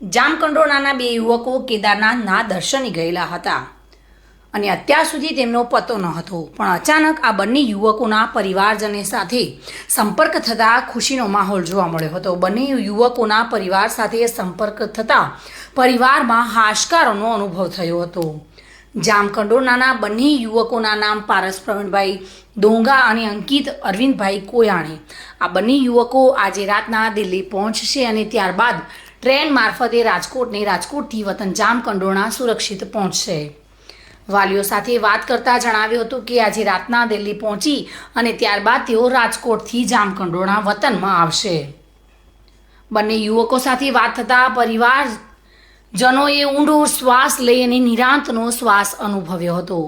જામકંડોળાના બે યુવકો કેદારનાથના દર્શને ગયેલા હતા. અને અત્યાર સુધી તેમનો પતો ન હતો, પણ અચાનક આ બંને યુવકોના પરિવારજને સાથે સંપર્ક થતાં ખુશીનો માહોલ જોવા મળ્યો હતો. બંને યુવકોના પરિવાર સાથે સંપર્ક થતાં પરિવારમાં હાશકારોનો અનુભવ થયો હતો. જામકંડોરનાના બંને યુવકોના નામ પારસ પ્રવીણભાઈ ડોંગા અને અંકિત અરવિંદભાઈ કોયાણી. આ બંને યુવકો આજે રાતના દિલ્હી પહોંચશે અને ત્યારબાદ ટ્રેન મારફતે રાજકોટને રાજકોટથી વતન જામકંડોરણા સુરક્ષિત પહોંચશે. વાલીઓ સાથે વાત કરતા જણાવ્યું હતું કે આજે રાતના દિલ્હી પહોંચી અને ત્યારબાદ તેઓ રાજકોટથી જામકંડોરણા વતનમાં આવશે. બંને યુવકો સાથે વાત થતાં પરિવારજનોએ ઊંડો શ્વાસ લઈ અને નિરાંતનો શ્વાસ અનુભવ્યો હતો.